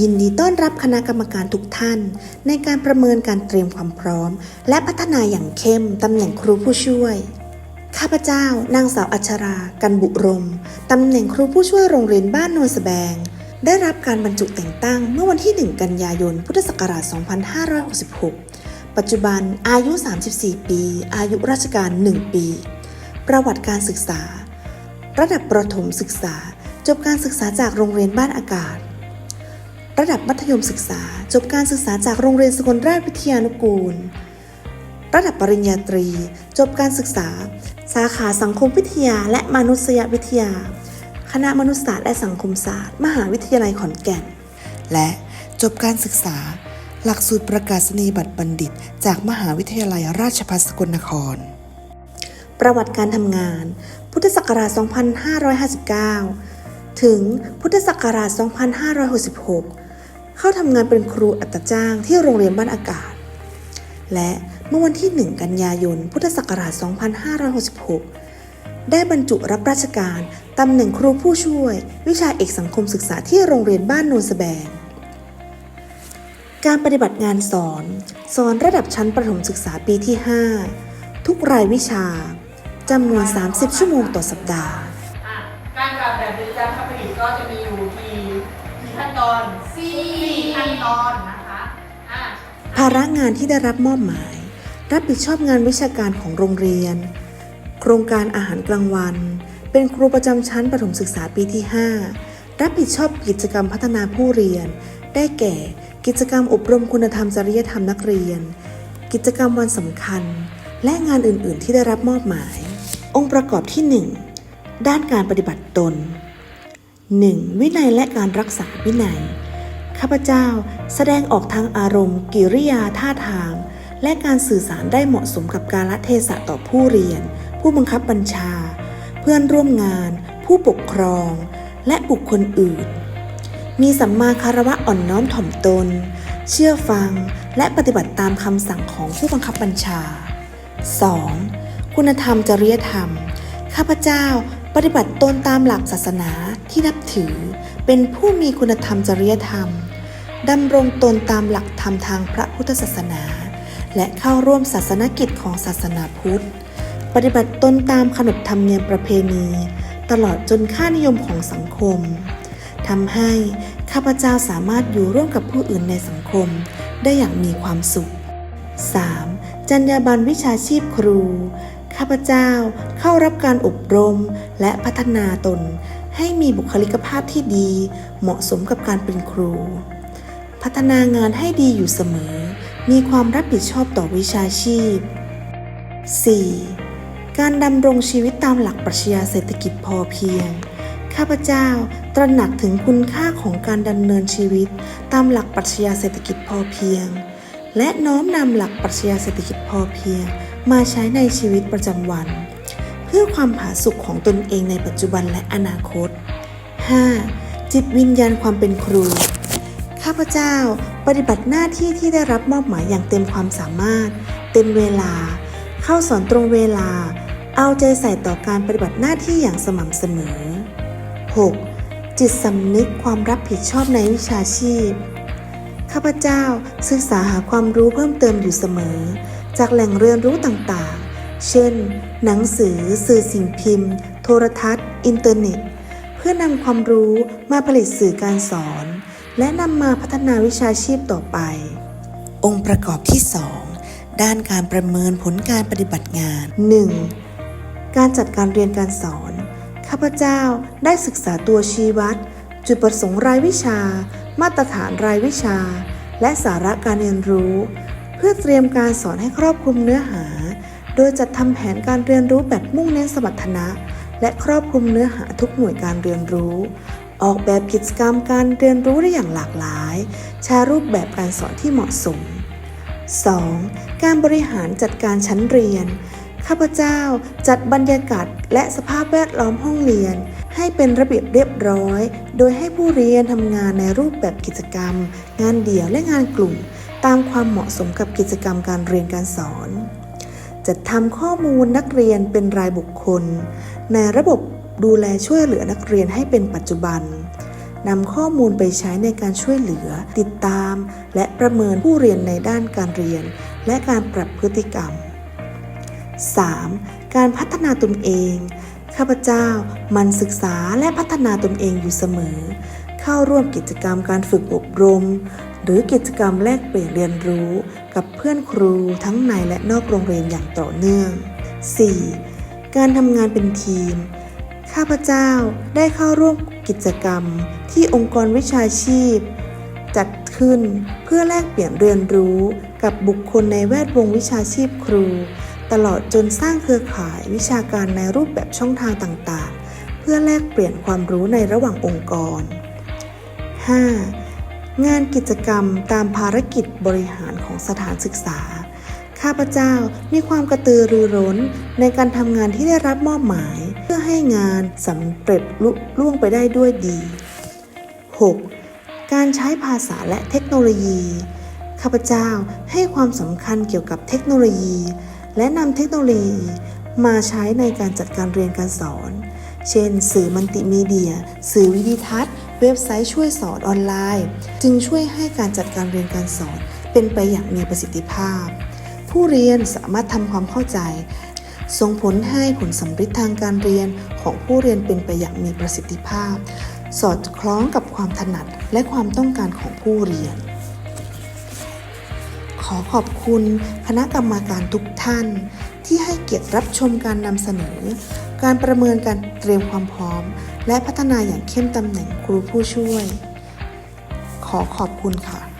ยินดีต้อนรับคณะกรรมการทุกท่าน ในการประเมินการเตรียมความพร้อม และพัฒนาอย่างเข้มตำแหน่งครูผู้ช่วย ข้าพเจ้านางสาวอัชรา กันบุรม ตำแหน่งครูผู้ช่วยโรงเรียนบ้านโนนสแบง ได้รับการบรรจุแต่งตั้งเมื่อวันที่ 1 กันยายน พุทธศักราช 2566 ปัจจุบันอายุ 34 ปี อายุราชการ 1 ปี ประวัติการศึกษา ระดับประถมศึกษา จบการศึกษาจากโรงเรียนบ้านอากาศ ระดับมัธยมศึกษา จบการศึกษาจากโรงเรียนสกลราชวิทยานุกูล ระดับปริญญาตรี จบการศึกษา สาขาสังคมวิทยา และมนุษยวิทยา คณะมนุษยศาสตร์และสังคมศาสตร์ มหาวิทยาลัยขอนแก่น และจบการศึกษา หลักสูตรประกาศนียบัตรบัณฑิต จากมหาวิทยาลัยราชภัฏสกลนคร ประวัติการทำงาน พุทธศักราช 2559 ถึงพุทธศักราช 2566 เข้าทำงานเป็นครูอัตจ้างที่โรงเรียนบ้านอากาศ และเมื่อวันที่ 1 กันยายน พุทธศักราช 2566 ได้บรรจุรับราชการตำแหน่งครูผู้ช่วย วิชาเอกสังคมศึกษาที่โรงเรียนบ้านโนนสแบงการปฏิบัติงานสอน สอนระดับชั้นประถมศึกษาปีที่ 5 ทุกรายวิชาจำนวน 30 ชั่วโมงต่อสัปดาห์ กลับแบบดิจิตอลคาผลิตก็จะมีอยู่กี่กี่ขั้นตอนสี่ขั้นตอนนะคะอะภาระงานที่ได้รับมอบหมาย รับผิดชอบงานวิชาการของโรงเรียน โครงการอาหารกลางวัน เป็นครูประจำชั้นประถมศึกษาปีที่ 5 รับผิดชอบกิจกรรมพัฒนาผู้เรียน ได้แก่ กิจกรรมอบรมคุณธรรมจริยธรรมนักเรียน กิจกรรมวันสำคัญ และงานอื่น ๆ ที่ได้รับมอบหมาย องค์ประกอบที่ 1 ด้านการปฏิบัติตน 1. วินัยและการรักษาวินัย ข้าพเจ้าแสดงออกทางอารมณ์ กิริยาท่าทาง และการสื่อสารได้เหมาะสมกับการละเทศะต่อผู้เรียน ผู้บังคับบัญชา เพื่อนร่วมงาน ผู้ปกครอง และบุคคลอื่น มีสัมมาคารวะอ่อนน้อมถ่อมตน เชื่อฟังและปฏิบัติตามคำสั่งของผู้บังคับบัญชา 2. คุณธรรมจริยธรรม ข้าพเจ้า ปฏิบัติตนตามหลักศาสนาที่นับถือ เป็นผู้มีคุณธรรมจริยธรรมดำรงตนตามหลักธรรมทางพระพุทธศาสนา และเข้าร่วมศาสนกิจของศาสนาพุทธ ปฏิบัติตนตามขนบธรรมเนียมประเพณี ตลอดจนค่านิยมของสังคมทำให้ข้าพเจ้าสามารถอยู่ร่วมกับผู้อื่นในสังคม ได้อย่างมีความสุข 3. จรรยาบรรณวิชาชีพครู ข้าพเจ้าเข้ารับการอบรมและพัฒนาตน ให้มีบุคลิกภาพที่ดี เหมาะสมกับการเป็นครู พัฒนางานให้ดีอยู่เสมอ มีความรับผิดชอบต่อวิชาชีพ 4. การดำรงชีวิตตามหลักปรัชญาเศรษฐกิจพอเพียง ข้าพเจ้าตระหนักถึงคุณค่าของการดำเนินชีวิต ตามหลักปรัชญาเศรษฐกิจพอเพียง และน้อมนำหลักปรัชญาเศรษฐกิจพอเพียง มาใช้ในชีวิตประจำวัน เพื่อความผาสุกของตนเองในปัจจุบันและอนาคต 5. จิตวิญญาณความเป็นครู ข้าพเจ้าปฏิบัติหน้าที่ที่ได้รับมอบหมายอย่างเต็มความสามารถ เต็มเวลา เข้าสอนตรงเวลา เอาใจใส่ต่อการปฏิบัติหน้าที่อย่างสม่ำเสมอ 6. จิตสำนึกความรับผิดชอบในวิชาชีพ ข้าพเจ้าศึกษาหาความรู้เพิ่มเติมอยู่เสมอ จากแหล่งเรียนรู้ต่างๆ เช่น หนังสือ สื่อสิ่งพิมพ์ โทรทัศน์ อินเทอร์เน็ต เพื่อนำความรู้มาผลิตสื่อการสอน และนำมาพัฒนาวิชาชีพต่อไป องค์ประกอบที่ 2 ด้านการประเมินผลการปฏิบัติงาน 1. การจัดการเรียนการสอน ข้าพเจ้าได้ศึกษาตัวชี้วัด จุดประสงค์รายวิชา มาตรฐานรายวิชา และสาระการเรียนรู้ พื่อเตรียมการสอนให้ครอบคลุมเนื้อหา โดยจัดทำแผนการเรียนรู้แบบมุ่งเน้นสมรรถนะ และครอบคลุมเนื้อหาทุกหน่วยการเรียนรู้ ออกแบบกิจกรรมการเรียนรู้ได้อย่างหลากหลาย ใช้รูปแบบการสอนที่เหมาะสม 2. การบริหารจัดการชั้นเรียน ข้าพเจ้าจัดบรรยากาศและสภาพแวดล้อมห้องเรียน ให้เป็นระเบียบเรียบร้อย โดยให้ผู้เรียนทำงานในรูปแบบกิจกรรม งานเดี่ยวและงานกลุ่ม ตามความเหมาะสมกับกิจกรรมการเรียนการสอน จัดทำข้อมูลนักเรียนเป็นรายบุคคล ในระบบดูแลช่วยเหลือนักเรียนให้เป็นปัจจุบันนำข้อมูลไปใช้ในการช่วยเหลือ ติดตาม และประเมินผู้เรียนในด้านการเรียน และการปรับพฤติกรรม 3. การพัฒนาตนเอง ข้าพเจ้ามันศึกษาและพัฒนาตนเองอยู่เสมอ เข้าร่วมกิจกรรมการฝึกอบรม หรือกิจกรรมแลกเปลี่ยนเรียนรู้กับเพื่อนครูทั้งในและนอกโรงเรียนอย่างต่อเนื่อง 4. การทำงานเป็นทีม ข้าพเจ้าได้เข้าร่วมกิจกรรมที่องค์กรวิชาชีพ จัดขึ้นเพื่อแลกเปลี่ยนเรียนรู้กับบุคคลในแวดวงวิชาชีพครู ตลอดจนสร้างเครือข่ายวิชาการในรูปแบบช่องทางต่างๆ เพื่อแลกเปลี่ยนความรู้ในระหว่างองค์กร 5. งานกิจกรรมตามภารกิจบริหารของสถานศึกษา ข้าพเจ้ามีความกระตือรือร้นในการทำงานที่ได้รับมอบหมาย เพื่อให้งานสำเร็จลุล่วงไปได้ด้วยดี 6. การใช้ภาษาและเทคโนโลยี ข้าพเจ้าให้ความสำคัญเกี่ยวกับเทคโนโลยี และนำเทคโนโลยีมาใช้ในการจัดการเรียนการสอน เช่น สื่อมัลติมีเดีย สื่อวิดีทัศน์ เว็บไซต์ช่วยสอนออนไลน์ จึงช่วยให้การจัดการเรียนการสอนเป็นไปอย่างมีประสิทธิภาพ ผู้เรียนสามารถทำความเข้าใจ ส่งผลให้ผลสำฤทธิ์ทางการเรียนของผู้เรียนเป็นไปอย่างมีประสิทธิภาพ สอดคล้องกับความถนัดและความต้องการของผู้เรียน ขอขอบคุณคณะกรรมการทุกท่าน ที่ให้เกียรติรับชมการนำเสนอ การประเมินการเตรียมความพร้อม และพัฒนาอย่างเข้มตำแหน่งครูผู้ช่วย ขอขอบคุณค่ะ